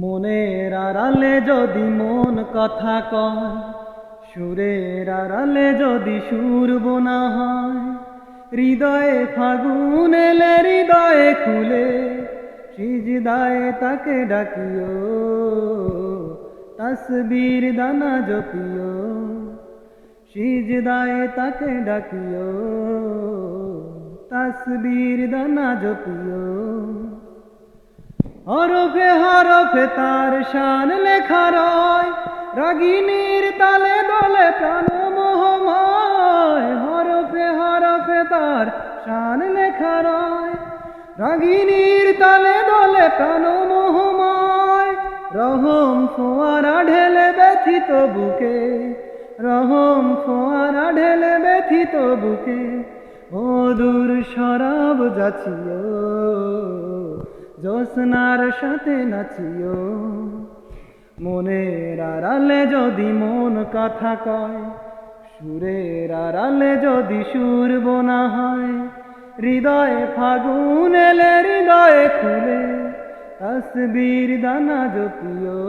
মনের আড়ালে যদি মন কথা কয়, সুরের আড়ালে যদি সুর বোনা হয়, হৃদয়ে ফাগুন এলে হৃদয়ে খুলে, সিজদায় তাকে ডাকিও, তসবীর দানা জপিও, সিজদায় তাকে ডাকিও, তসবীর দানা জপিও। হরফে হরফে তার শান লেখা রয়। রাগিনীর তালে দলে প্রাণ মোহময়। হরফে হরফে তার শান লেখা রয়। রাগিনীর তালে দলে প্রাণ মোহময়। রহম ফোয়ারা ঢেলে ব্যথিত বুকে। রহম ফোয়ারা ঢেলে ব্যথিত বুকে। মধুর শরাব যাচিও। জোসনার সাথে নাচিও। মনের আড়ালে যদি মন কথা কয়, সুরের আড়ালে যদি সুর বোনা হয়, হৃদয়ে ফাগুন এলে হৃদয়ে খুলে, তসবীর দানা জপিও।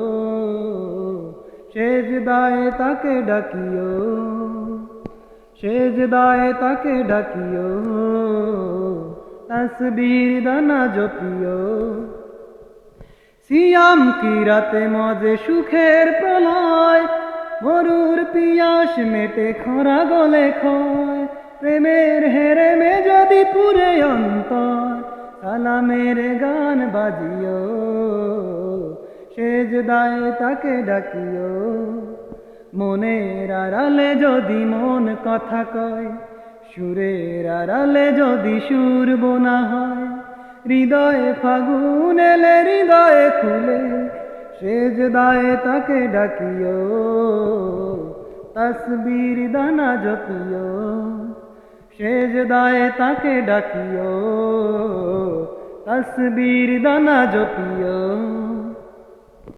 সেজ দায়ে তাকে ডাকিও সেজ দায়ে তাকে ডাকিও। তসবীর দানা জপিও। সিয়াম কি রাতে মজে সুখের প্রলয়? মরুর পিয়াস মেটে খরা গলে খয় প্রেমের হেরে মে যদি পুরে অন্তর, সালামের গান বাজিও। সেজ দায়ে তাকে ডাকিও। মনের আড়ালে যদি মন কথা কয় সুরের আড়ালে যদি সুর বোনা হয়, হৃদয়ে ফাগুন এলে হৃদয়ে খুলে সেজ দায়ে তাকে ডাকিও, তসবির দানা জপিও সেজ দায়ে তাকে ডাকিও, তসবির দানা জপিও।